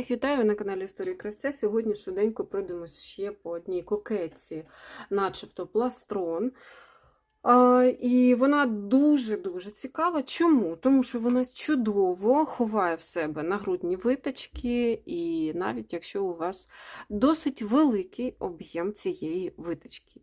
всіх вітаю на каналі Історії Кравця. Сьогодні швиденько пройдемось ще по одній кокетці, начебто пластрон. А, і вона дуже-дуже цікава. Чому? Тому що вона чудово ховає в себе нагрудні виточки, і навіть якщо у вас досить великий об'єм цієї виточки.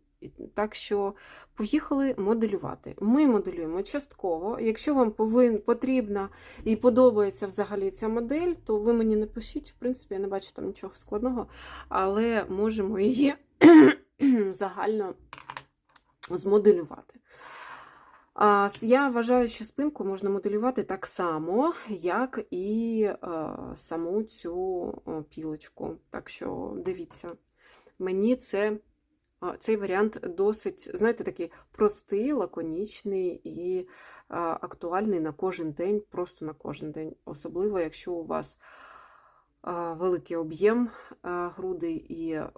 Так що поїхали моделювати. Ми моделюємо частково. Якщо вам повин, потрібна і подобається взагалі ця модель, то ви мені напишіть. В принципі, я не бачу там нічого складного, але можемо її загально змоделювати. Я вважаю, що спинку можна моделювати так само, як і саму цю пілочку. Так що дивіться, мені це, цей варіант досить, знаєте, такий простий, лаконічний і актуальний на кожен день, просто на кожен день. Особливо, якщо у вас великий об'єм грудей і е,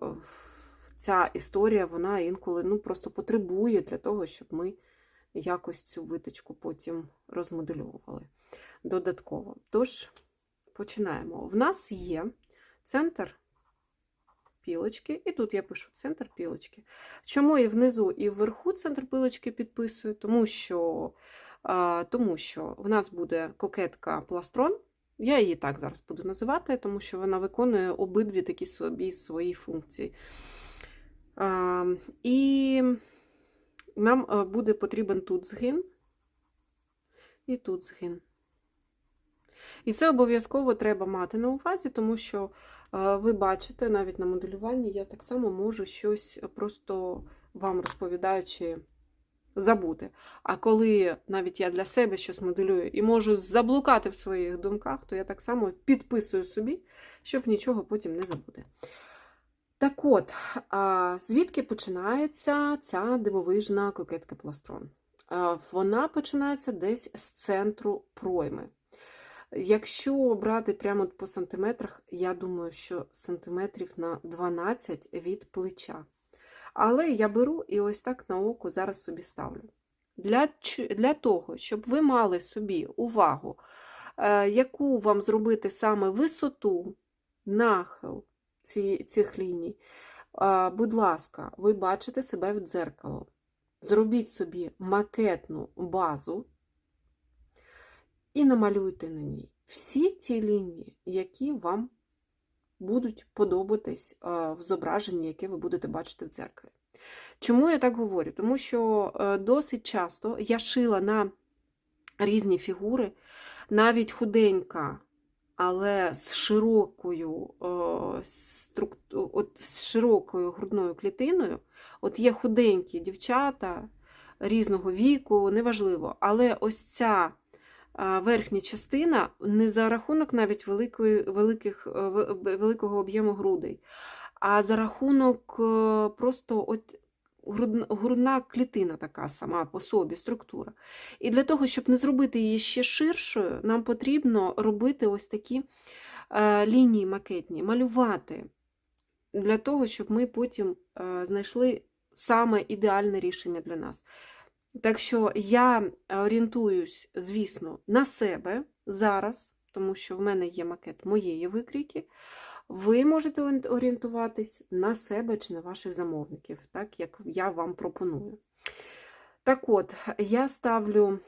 ця історія, вона інколи ну, просто потребує для того, щоб ми якось цю виточку потім розмодельовували додатково. Тож, починаємо. В нас є центр пілочки, і тут я пишу центр пілочки. Чому і внизу, і вверху центр пілочки підписую? Тому що, тому що в нас буде кокетка пластрон. Я її так зараз буду називати, тому що вона виконує обидві такі собі свої функції. І нам е, буде потрібен тут згин і тут згин. І це обов'язково треба мати на увазі, тому що е, ви бачите, навіть на моделюванні я так само можу щось просто вам розповідаючи забути. А коли навіть я для себе щось моделюю і можу заблукати в своїх думках, то я так само підписую собі, щоб нічого потім не забути. Так от, звідки починається ця дивовижна кокетка пластрон? Вона починається десь з центру пройми. Якщо брати прямо по сантиметрах, я думаю, що сантиметрів на 12 від плеча. Але я беру і ось так на око зараз собі ставлю. Для, для того, щоб ви мали собі увагу, е, яку вам зробити саме висоту, нахил цих ліній, е, будь ласка, ви бачите себе в дзеркало. Зробіть собі макетну базу і намалюйте на ній всі ті лінії, які вам будуть подобатись е, в зображенні, яке ви будете бачити в дзеркалі. Чому я так говорю? Тому що е, досить часто я шила на різні фігури, навіть худенька, але з широкою, е, от, з широкою грудною клітиною. От є худенькі дівчата різного віку, неважливо. Але ось ця верхня частина не за рахунок навіть великої, великих, е, великого об'єму грудей, а за рахунок е, просто от грудна, клітина така сама по собі, структура. І для того, щоб не зробити її ще ширшою, нам потрібно робити ось такі е, лінії макетні, малювати для того, щоб ми потім знайшли саме ідеальне рішення для нас. Так що я орієнтуюсь, звісно, на себе зараз, тому що в мене є макет моєї викрійки. Ви можете орієнтуватись на себе чи на ваших замовників, так як я вам пропоную. Так от, я ставлю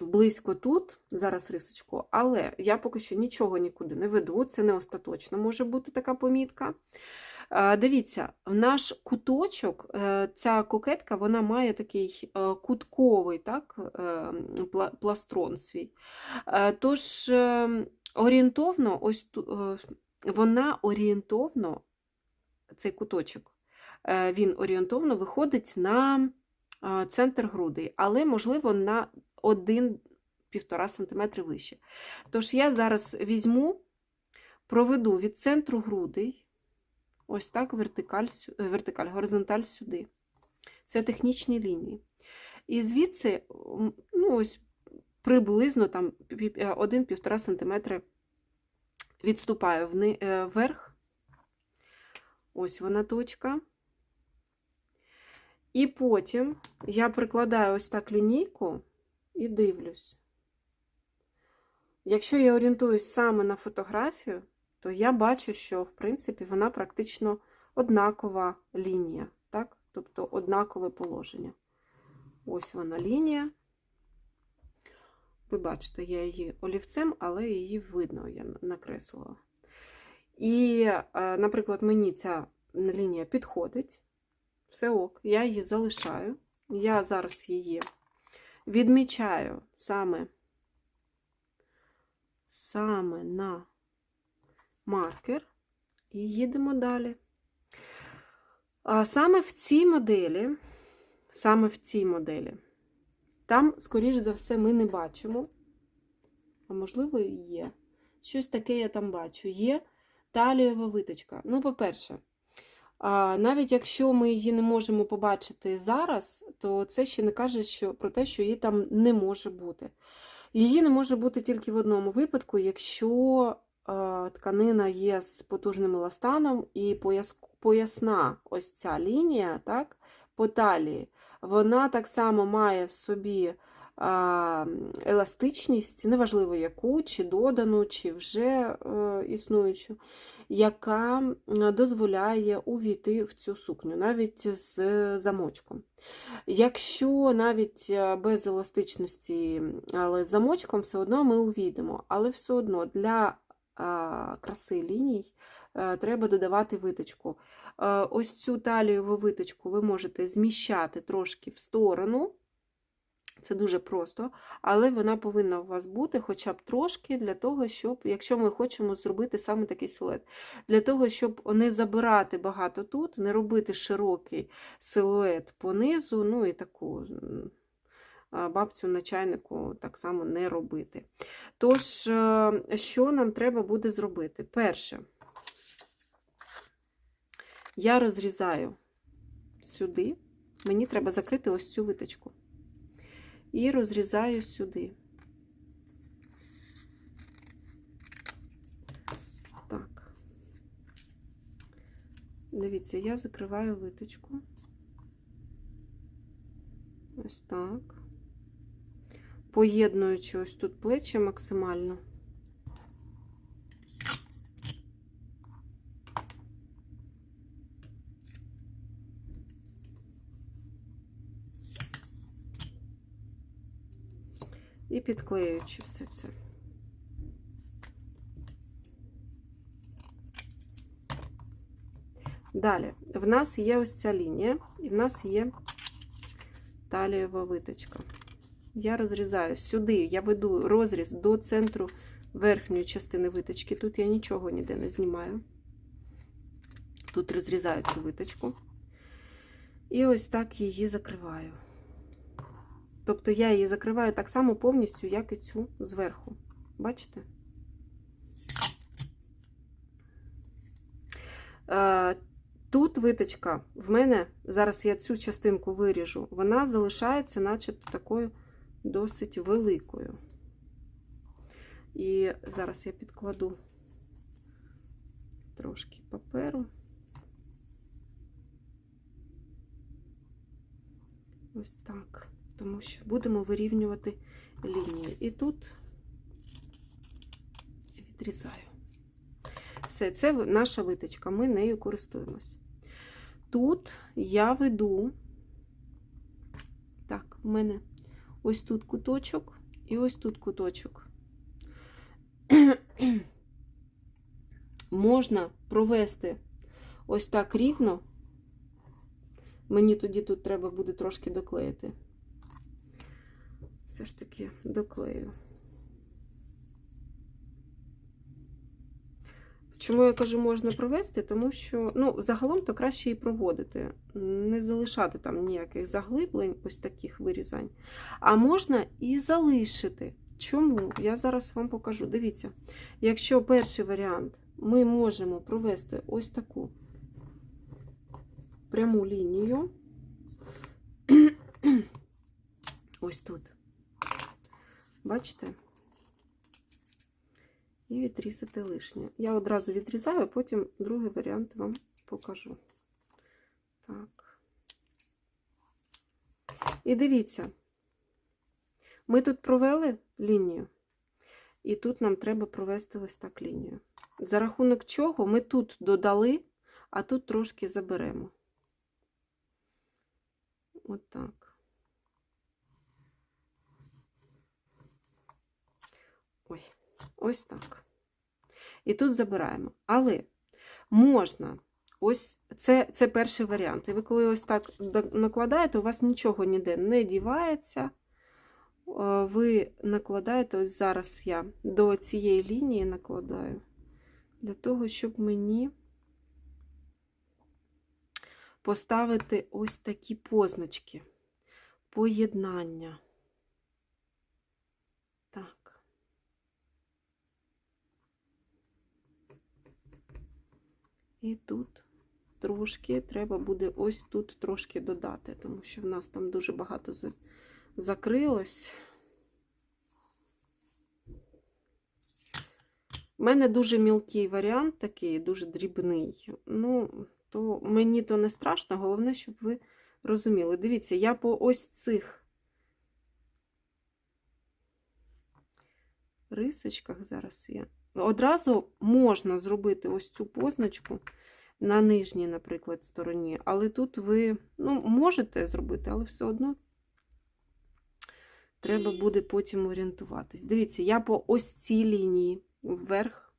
близько тут, зараз рисочку, але я поки що нічого нікуди не веду, це не остаточно може бути така помітка. Е, Дивіться, наш куточок, е, ця кокетка, вона має такий е, кутковий так, пластрон свій. Тож орієнтовно, ось вона орієнтовно, цей куточок, він орієнтовно виходить на центр грудей, але, можливо, на 1-1,5 см вище. Тож я зараз візьму, проведу від центру грудей, ось так вертикаль, е, вертикаль, горизонталь сюди. Це технічні лінії. І звідси, ну, ось приблизно там 1-1,5 см відступаю е, вверх. Ось вона точка. І потім я прикладаю ось так лінійку і дивлюсь. Якщо я орієнтуюсь саме на фотографію, то я бачу, що в принципі вона практично однакова лінія, так? тобто однакове положення. Ось вона лінія. Ви бачите, я її олівцем, але її видно, я накреслила. І, е, наприклад, мені ця лінія підходить. Все ок, я її залишаю. Я зараз її відмічаю саме, саме на маркер і їдемо далі. А саме в цій моделі, саме в цій моделі, там, скоріш за все, ми не бачимо, а можливо, і є. Щось таке я там бачу. Є талієва виточка. Ну, по-перше, навіть якщо ми її не можемо побачити зараз, то це ще не каже що, про те, що її там не може бути. Її не може бути тільки в одному випадку, якщо тканина є з потужним еластаном і пояс, поясна ось ця лінія, так, по талії, вона так само має в собі еластичність, неважливо яку, чи додану, чи вже е, існуючу, яка дозволяє увійти в цю сукню, навіть з замочком. Якщо навіть е, без еластичності, але з замочком, все одно ми увійдемо. Але все одно для краси ліній е, треба додавати виточку. Е, Ось цю талієву виточку ви можете зміщати трошки в сторону. Це дуже просто, але вона повинна у вас бути хоча б трошки для того, щоб, якщо ми хочемо зробити саме такий силует, для того, щоб не забирати багато тут, не робити широкий силует по низу, ну і таку бабцю на чайнику так само не робити. Тож, е, що нам треба буде зробити? Перше, я розрізаю сюди, мені треба закрити ось цю виточку і розрізаю сюди. Так. Дивіться, я закриваю виточку. Ось так. Поєднуючи ось тут плечі максимально. і підклеюючи все це. Далі, в нас є ось ця лінія, і в нас є талієва виточка. Я розрізаю сюди, я веду розріз до центру верхньої частини виточки. Тут я нічого ніде не знімаю. Тут розрізаю цю виточку. І ось так її закриваю. Тобто я її закриваю так само повністю, як і цю зверху. Бачите? Е, Тут виточка в мене, зараз я цю частинку виріжу, вона залишається, начебто, такою досить великою. І зараз я підкладу трошки паперу. Ось так тому що будемо вирівнювати лінії. І тут відрізаю. Все, це наша виточка, ми нею користуємось. Тут я веду, так, в мене ось тут куточок і ось тут куточок. Можна провести ось так рівно. Мені тоді тут треба буде трошки доклеїти все ж таки доклею. Чому я кажу, можна провести? Тому що, ну, загалом то краще і проводити, не залишати там ніяких заглиблень, ось таких вирізань. А можна і залишити. Чому? Я зараз вам покажу. Дивіться, якщо перший варіант ми можемо провести ось таку пряму лінію, ось тут. Бачите? І відрізати лишнє. Я одразу відрізаю, а потім другий варіант вам покажу. Так. І дивіться, ми тут провели лінію, і тут нам треба провести ось так лінію. За рахунок чого ми тут додали, а тут трошки заберемо. Отак. Ой, ось так. І тут забираємо. Але можна, ось це, це перший варіант. І ви коли ось так накладаєте, у вас нічого ніде не дівається. Ви накладаєте, ось зараз я до цієї лінії накладаю, для того, щоб мені поставити ось такі позначки. Поєднання. Так. І тут трошки треба буде ось тут трошки додати, тому що в нас там дуже багато закрилось. У мене дуже мілкий варіант такий, дуже дрібний. Ну, то мені то не страшно, головне, щоб ви розуміли. Дивіться, я по ось цих рисочках зараз я. Одразу можна зробити ось цю позначку на нижній, наприклад, стороні, але тут ви ну, можете зробити, але все одно треба буде потім орієнтуватись. Дивіться, я по ось цій лінії вверх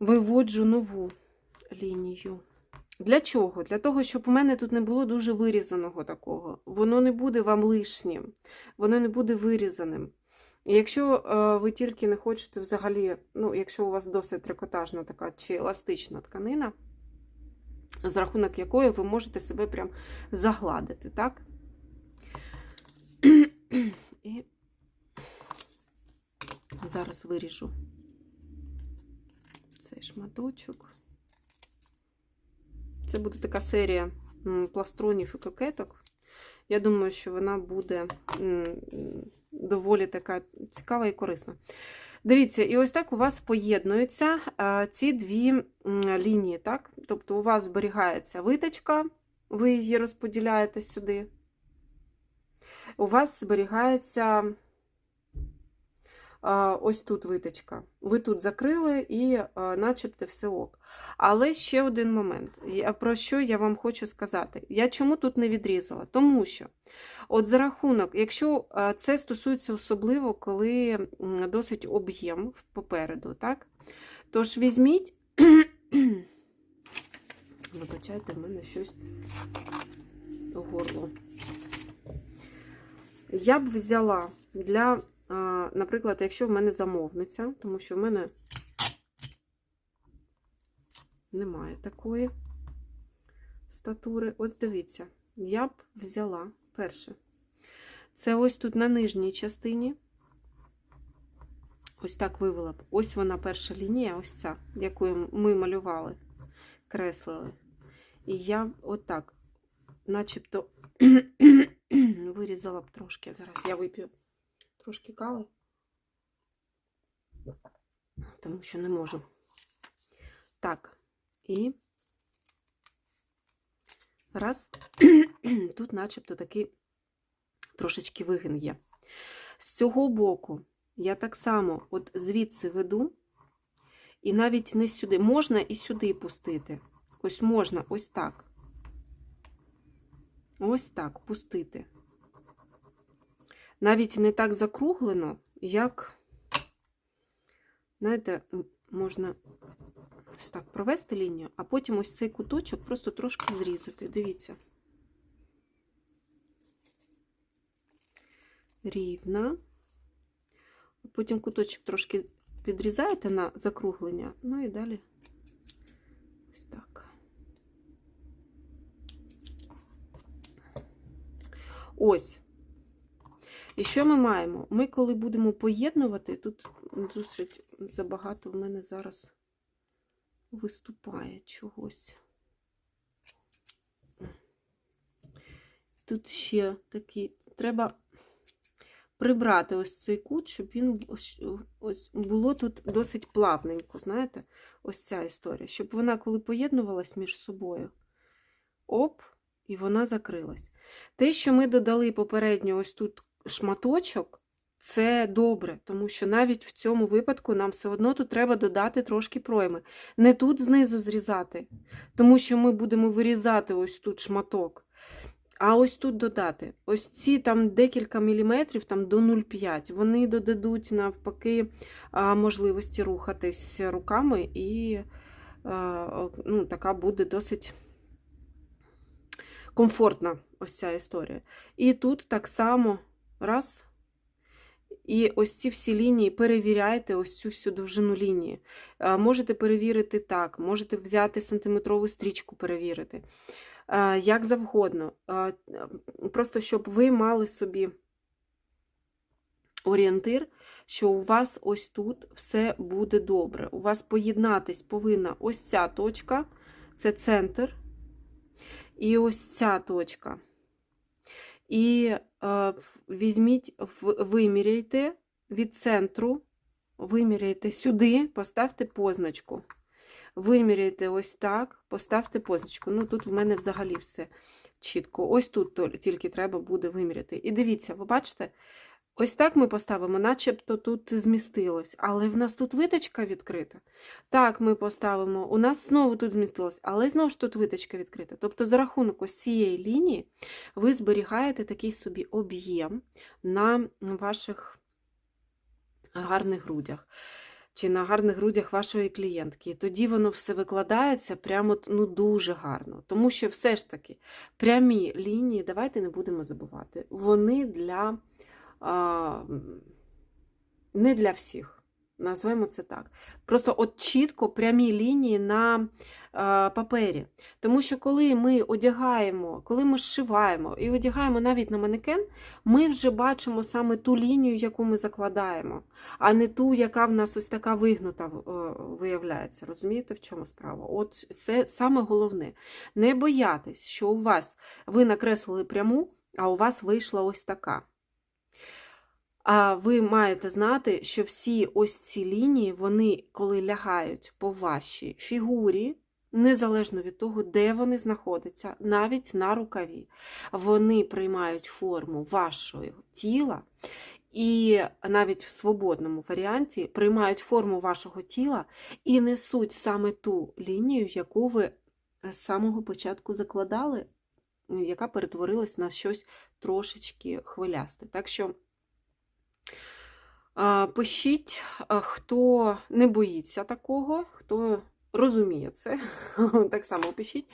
виводжу нову лінію. Для чого? Для того, щоб у мене тут не було дуже вирізаного такого. Воно не буде вам лишнім, воно не буде вирізаним. Якщо е, ви тільки не хочете взагалі, ну, якщо у вас досить трикотажна така чи еластична тканина, з рахунок якої ви можете себе прям загладити, так? І зараз виріжу цей шматочок. Це буде така серія пластронів і кокеток. Я думаю, що вона буде доволі така цікава і корисна. Дивіться, і ось так у вас поєднуються е, ці дві лінії. так? Тобто у вас зберігається виточка, ви її розподіляєте сюди. У вас зберігається ось тут виточка. Ви тут закрили і начебто все ок. Але ще один момент, про що я вам хочу сказати. Я чому тут не відрізала? Тому що, от за рахунок, якщо це стосується особливо, коли досить об'єм попереду, так? Тож візьміть, вибачайте, в мене щось у горло. Я б взяла для, наприклад, якщо в мене замовниця, тому що в мене немає такої статури. Ось дивіться, я б взяла перше. Це ось тут на нижній частині. Ось так вивела б. Ось вона перша лінія, ось ця, яку ми малювали, креслили. І я отак, начебто, вирізала б трошки. Зараз я вип'ю трошки кави, тому що не можу. Так, і раз, тут начебто такий трошечки вигин є. З цього боку я так само от звідси веду, і навіть не сюди. Можна і сюди пустити. Ось можна, ось так. Ось так пустити. Навіть не так закруглено, як, знаєте, можна ось так провести лінію, а потім ось цей куточок просто трошки зрізати. Дивіться. Рівна. Потім куточок трошки підрізаєте на закруглення, ну і далі ось так. Ось. І що ми маємо? Ми, коли будемо поєднувати, тут досить забагато в мене зараз виступає чогось. Тут ще такий, треба прибрати ось цей кут, щоб він ось, було тут досить плавненько, знаєте, ось ця історія, щоб вона, коли поєднувалась між собою, оп, і вона закрилась. Те, що ми додали попередньо ось тут шматочок, це добре, тому що навіть в цьому випадку нам все одно тут треба додати трошки пройми. Не тут знизу зрізати, тому що ми будемо вирізати ось тут шматок. А ось тут додати. Ось ці там декілька міліметрів, там до 0,5, вони додадуть навпаки можливості рухатись руками, і ну, така буде досить комфортна ось ця історія. І тут так само раз. І ось ці всі лінії перевіряйте, ось цю всю довжину лінії. Можете перевірити так, можете взяти сантиметрову стрічку, перевірити. Як завгодно. Просто щоб ви мали собі орієнтир, що у вас ось тут все буде добре. У вас поєднатись повинна ось ця точка, це центр, і ось ця точка. І е, візьміть, виміряйте від центру, виміряйте сюди, поставте позначку. Виміряйте ось так, поставте позначку. Ну, тут в мене взагалі все чітко. Ось тут тільки треба буде виміряти. І дивіться, ви бачите, ось так ми поставимо, начебто тут змістилось, але в нас тут виточка відкрита. Так, ми поставимо, у нас знову тут змістилось, але знову ж тут виточка відкрита. Тобто, за рахунок ось цієї лінії ви зберігаєте такий собі об'єм на ваших гарних грудях. Чи на гарних грудях вашої клієнтки. І тоді воно все викладається прямо ну, дуже гарно. Тому що все ж таки прямі лінії, давайте не будемо забувати, вони для не для всіх. Назвемо це так. Просто от чітко прямі лінії на е, папері. Тому що коли ми одягаємо, коли ми зшиваємо і одягаємо навіть на манекен, ми вже бачимо саме ту лінію, яку ми закладаємо, а не ту, яка в нас ось така вигнута виявляється. Розумієте, в чому справа? От це саме головне. Не боятись, що у вас ви накреслили пряму, а у вас вийшла ось така. А ви маєте знати, що всі ось ці лінії, вони, коли лягають по вашій фігурі, незалежно від того, де вони знаходяться, навіть на рукаві, вони приймають форму вашого тіла, і навіть в свободному варіанті приймають форму вашого тіла і несуть саме ту лінію, яку ви з самого початку закладали, яка перетворилась на щось трошечки хвилясте. Так що. Пишіть, хто не боїться такого, хто розуміє це. Так само пишіть,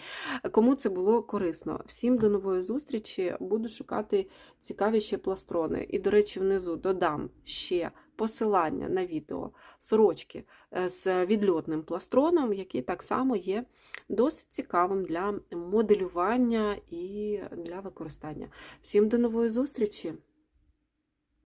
кому це було корисно. Всім до нової зустрічі. Буду шукати цікаві ще пластрони. І, до речі, внизу додам ще посилання на відео сорочки е, з відльотним пластроном, який так само є досить цікавим для моделювання і для використання. Всім до нової зустрічі!